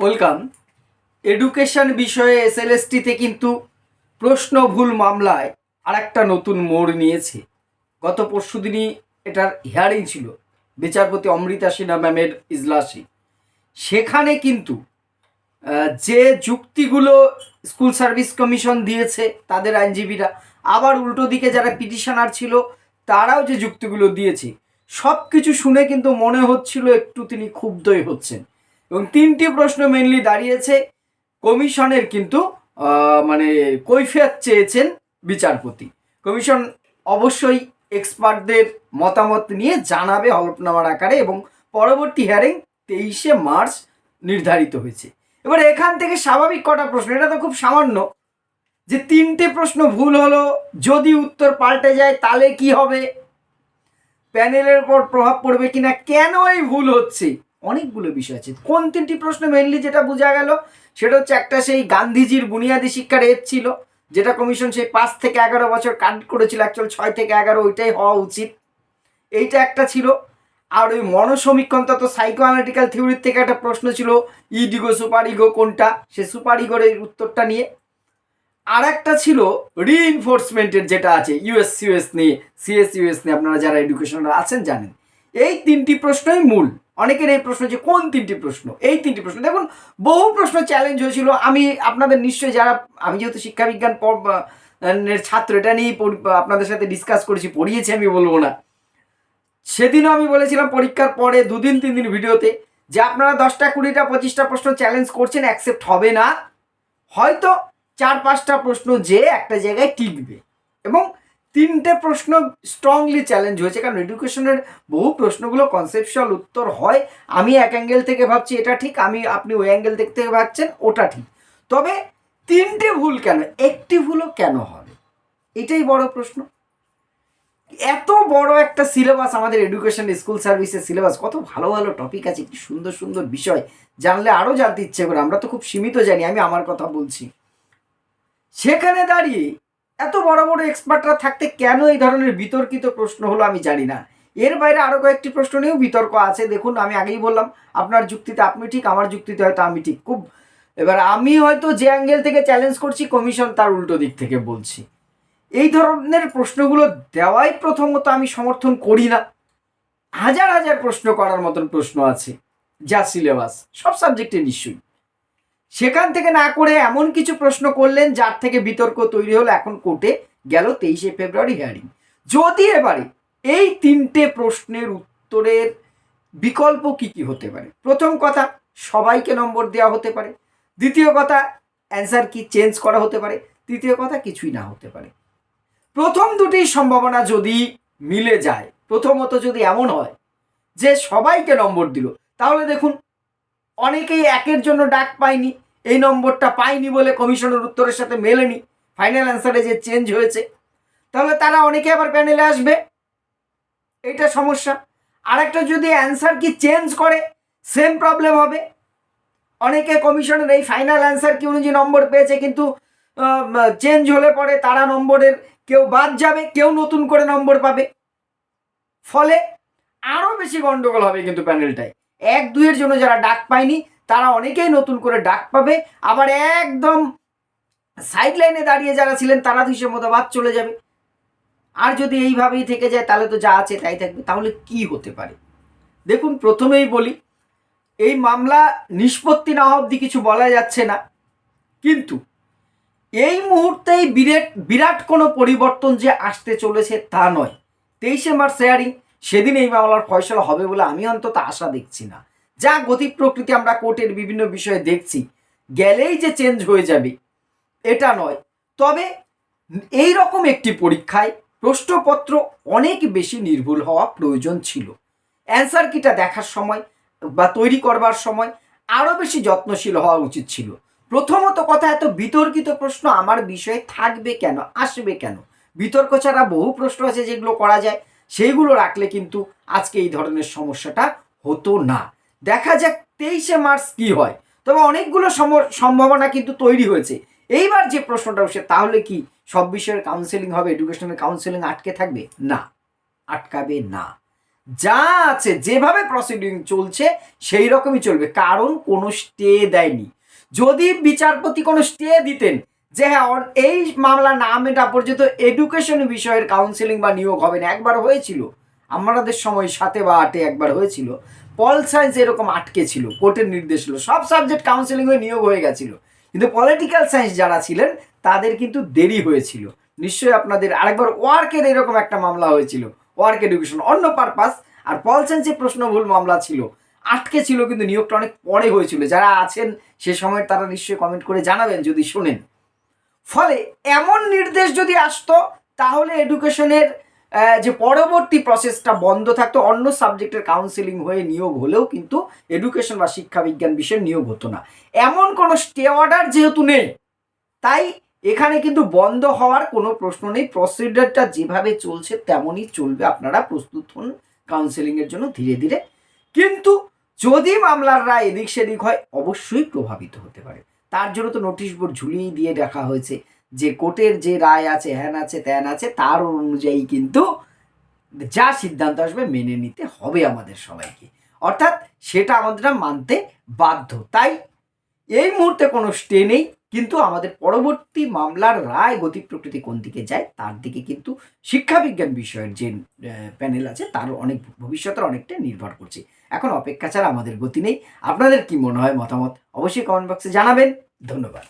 Welcome. Education বিষয়ে এসএলএসটিতে কিন্তু প্রশ্ন ভুল মামলায় আর একটা নতুন মোড় নিয়েছে। গত পরশু দিনই এটার হিয়ারিং ছিল বিচারপতি অমৃতা সিনহা ম্যামের ইজলাসে। সেখানে কিন্তু যে যুক্তিগুলো স্কুল সার্ভিস কমিশন দিয়েছে তাদের আইনজীবীরা, আবার উল্টো দিকে যারা পিটিশনার ছিল তারাও যে যুক্তিগুলো দিয়েছে সব কিছু শুনে কিন্তু মনে হচ্ছিল একটু তিনি ক্ষুব্ধই হচ্ছেন। এবং তিনটি প্রশ্ন মেনলি দাঁড়িয়েছে। কমিশনের কিন্তু মানে কৈফিয়াত চেয়েছেন বিচারপতি। কমিশন অবশ্যই এক্সপার্টদের মতামত নিয়ে জানাবে হলফনামার আকারে এবং পরবর্তী হিয়ারিং তেইশে মার্চ নির্ধারিত হয়েছে। এবার এখান থেকে স্বাভাবিক কটা প্রশ্ন, এটা তো খুব সামান্য। যে তিনটে প্রশ্ন ভুল হলো, যদি উত্তর পাল্টে যায়, তাহলে কি হবে? প্যানেলের উপর প্রভাব পড়বে কিনা? কেন এই ভুল হচ্ছে? অনেকগুলো বিষয় আছে। কোন তিনটি প্রশ্ন মেনলি যেটা বোঝা গেল, সেটা হচ্ছে একটা সেই গান্ধীজির বুনিয়াদী শিক্ষার এজ ছিল, যেটা কমিশন সেই পাঁচ থেকে এগারো বছর কাট করেছিল অ্যাকচুয়াল ছয় থেকে এগারো, ওইটাই হওয়া উচিত। এইটা একটা ছিল। আর ওই মনসমীক্ষণ তত সাইকো অ্যানালিটিক্যাল থিওরির থেকে একটা প্রশ্ন ছিল ইডিগো সুপার ইগো কোনটা? সে সুপার ইগোর এই উত্তরটা নিয়ে। আর একটা ছিল রিইনফোর্সমেন্টের যেটা আছে ইউএস সিউএস নিয়ে সিএস ইউএস নিয়ে, আপনারা যারা এডুকেশনাল আছেন জানেন। এই তিনটি প্রশ্নই মূল। অনেকের এই প্রশ্ন যে কোন তিনটি প্রশ্ন? এই তিনটি প্রশ্ন। দেখুন, বহু প্রশ্ন চ্যালেঞ্জ হয়েছিল। আমি আপনাদের নিশ্চয়ই যারা, আমি যেহেতু শিক্ষাবিজ্ঞান ছাত্র, এটা পড়ি- আপনাদের সাথে ডিসকাস করেছি, পড়িয়েছি আমি বলব না। সেদিনও আমি বলেছিলাম পরীক্ষার পরে দুদিন তিন দিন ভিডিওতে যে আপনারা দশটা, কুড়িটা, পঁচিশটা প্রশ্ন চ্যালেঞ্জ করছেন অ্যাকসেপ্ট হবে না। হয়তো চার, পাঁচটা প্রশ্ন যে একটা জায়গায় টিকবে। এবং তিনটে প্রশ্ন স্ট্রংলি চ্যালেঞ্জ হয়েছে, কারণ এডুকেশনের বহু প্রশ্নগুলো কনসেপচুয়াল উত্তর হয়। আমি এক অ্যাঙ্গেল থেকে ভাবছি, এটা ঠিক, আমি, আপনি ওই অ্যাঙ্গেল থেকে থেকে ভাবছেন, ওটা ঠিক। তবে তিনটে ভুল কেন? একটি ভুলও কেন হবে? এটাই বড় প্রশ্ন। এত বড় একটা সিলেবাস আমাদের এডুকেশন স্কুল সার্ভিসের সিলেবাস কত ভালো ভালো টপিক আছে, কি সুন্দর সুন্দর বিষয়। জানলে আরও জানতে ইচ্ছে করে, আমরা তো খুব সীমিত জানি, আমি আমার কথা বলছি। সেখানে দাঁড়িয়ে এত বড় বড় এক্সপার্টরা থাকতে কেন এই ধরনের বিতর্কিত প্রশ্ন হলো আমি জানি না। এর বাইরে আরও কয়েকটি প্রশ্ন নিয়েও বিতর্ক আছে। দেখুন, আমি আগেই বললাম, আপনার যুক্তিতে আপনি ঠিক, আমার যুক্তিতে হয়তো আমি ঠিক। খুব, এবার আমি হয়তো যে অ্যাঙ্গেল থেকে চ্যালেঞ্জ করছি কমিশন তার উল্টো দিক থেকে বলছি। এই ধরনের প্রশ্নগুলো দেওয়াই প্রথমত আমি সমর্থন করি না। হাজার হাজার প্রশ্ন করার মতন প্রশ্ন আছে, যা সিলেবাস সব সাবজেক্টে নিশ্চয়ই। সেখান থেকে না করে এমন কিছু প্রশ্ন করলেন যার থেকে বিতর্ক তৈরি হলো এখন কোর্টে গেল তেইশে ফেব্রুয়ারি হিয়ারিং যদি এবারে এই তিনটে প্রশ্নের উত্তরের বিকল্প কি কি হতে পারে? প্রথম কথা, সবাইকে নম্বর দেওয়া হতে পারে। দ্বিতীয় কথা অ্যান্সার কি চেঞ্জ করা হতে পারে। তৃতীয় কথা, কিছুই না হতে পারে। প্রথম দুটি সম্ভাবনা যদি মিলে যায়, প্রথমত যদি এমন হয় যে সবাইকে নম্বর দিল, তাহলে দেখুন অনেকেই একের জন্য ডাক পায়নি, এই নম্বরটা পায়নি বলে কমিশনের উত্তরের সাথে মেলেনি। ফাইনাল অ্যান্সারে যে চেঞ্জ হয়েছে। তাহলে তারা অনেকে আবার প্যানেলে আসবে। এইটা সমস্যা। আরেকটা যদি অ্যান্সার কি চেঞ্জ করে সেম প্রবলেম হবে। অনেকে কমিশনের এই ফাইনাল অ্যান্সার কি অনুযায়ী নম্বর পেয়েছে, কিন্তু চেঞ্জ হলে পরে তারা নম্বরের কেউ বাদ যাবে, কেউ নতুন করে নম্বর পাবে। ফলে আরও বেশি গন্ডগোল হবে কিন্তু প্যানেলটায় এক দুইয়ের জন্য যারা ডাক পায়নি, তারা অনেকেই নতুন করে ডাক পাবে। আবার একদম সাইড লাইনে দাঁড়িয়ে যারা ছিলেন, তারা হিসেবে মতো বাদ চলে যাবে। আর যদি এইভাবেই থেকে যায়, তাহলে তো যা আছে তাই থাকবে। তাহলে কি হতে পারে? দেখুন, প্রথমেই বলি, এই মামলা নিষ্পত্তি না অবধি কিছু বলা যাচ্ছে না। কিন্তু এই মুহূর্তেই বিরাট বিরাট কোনো পরিবর্তন যে আসতে চলেছে তা নয়। তেইশে মার্চ শেয়ারিং সেদিন এই মামলার ফয়সলা হবে বলে আমি অন্তত আশা দেখছি না। যা গতি প্রকৃতি আমরা কোর্টের বিভিন্ন বিষয়ে দেখছি, গেলেই যে চেঞ্জ হয়ে যাবে, এটা নয়। তবে এই রকম একটি পরীক্ষায় প্রশ্নপত্র অনেক বেশি নির্ভুল হওয়া প্রয়োজন ছিল। অ্যান্সার কিটা দেখার সময় বা তৈরি করবার সময় আরও বেশি যত্নশীল হওয়া উচিত ছিল। প্রথমত কথা, এত বিতর্কিত প্রশ্ন আমার বিষয়ে থাকবে কেন, আসবে কেন? বিতর্ক ছাড়া বহু প্রশ্ন আছে যেগুলো করা যায়। সেইগুলো রাখলে কিন্তু আজকে এই ধরনের সমস্যাটা হতো না। দেখা যাক তেইশে মার্চ কি হয়। তবে অনেকগুলো সম- সম্ভাবনা কিন্তু তৈরি হয়েছে। এইবার যে প্রশ্নটা উঠছে, তাহলে কি সব বিষয়ের কাউন্সেলিং হবে এডুকেশনাল কাউন্সেলিং আটকে থাকবে? না, আটকাবে না। যা আছে, যেভাবে প্রসিডিং চলছে সেই রকমই চলবে। কারণ কোনো স্টে দেয়নি। যদি বিচারপতি কোনো স্টে দিতেন যে হ্যাঁ এই মামলা না মেটা পর্যন্ত এডুকেশন বিষয়ের কাউন্সিলিং বা নিয়োগ হবে না, একবার হয়েছিল। আমাদের সময় সাথে বা আটে একবার হয়েছিল। পল সায়েন্স এরকম আটকে ছিল, কোর্টের নির্দেশ ছিল। সব সাবজেক্ট কাউন্সিলিং হয়ে নিয়োগ হয়ে গেছিল। কিন্তু পলিটিক্যাল সায়েন্স যারা ছিলেন, তাদের কিন্তু দেরি হয়েছিল। নিশ্চয়ই আপনাদের আরেকবার ওয়ার্কের এরকম একটা মামলা হয়েছিল। ওয়ার্ক এডুকেশন অন্য পারপাস আর পল সায়েন্সে প্রশ্নভুল মামলা ছিল। আটকে ছিল, কিন্তু নিয়োগটা অনেক পরে হয়েছিল। যারা আছেন, সে সময় তারা নিশ্চয়ই কমেন্ট করে জানাবেন, যদি শোনেন। ফলে এমন নির্দেশ যদি আসতো, তাহলে এডুকেশনের যে পরবর্তী প্রসেসটা বন্ধ থাকতো, অন্য সাবজেক্টের কাউন্সিলিং হয়ে নিয়োগ হলেও কিন্তু এডুকেশন বা শিক্ষা বিজ্ঞান বিষয়ে নিয়োগ হতো না। এমন কোনো স্টে অর্ডার যেহেতু নেই, তাই এখানে কিন্তু বন্ধ হওয়ার কোনো প্রশ্ন নেই। প্রসিডিওরটা যেভাবে চলছে, তেমনই চলবে। আপনারা প্রস্তুত হন কাউন্সেলিংয়ের জন্য ধীরে ধীরে। কিন্তু যদি মামলার রায় এদিক সেদিক হয়, অবশ্যই প্রভাবিত হতে পারে। তার জন্য তো নোটিশ বোর্ড ঝুলিয়ে দিয়ে রাখা হয়েছে যে কোর্টের যে রায় আছে, হ্যান আছে, ত্যান আছে, তার অনুযায়ী কিন্তু যা সিদ্ধান্ত আসবে মেনে নিতে হবে আমাদের সবাইকে। অর্থাৎ সেটা আমাদের মানতে বাধ্য। তাই এই মুহূর্তে কোনো স্টে নেই। কিন্তু আমাদের পরবর্তী মামলার রায় গতি প্রকৃতি কোন দিকে যায়, তার দিকে কিন্তু শিক্ষাবিজ্ঞান বিষয়ের যে প্যানেল আছে, তার অনেক ভবিষ্যতের অনেকটা নির্ভর করছে। এখন অপেক্ষা ছাড়া আমাদের গতি নেই। আপনাদের কি মনে হয় মতামত অবশ্যই কমেন্ট বক্সে জানাবেন। ধন্যবাদ।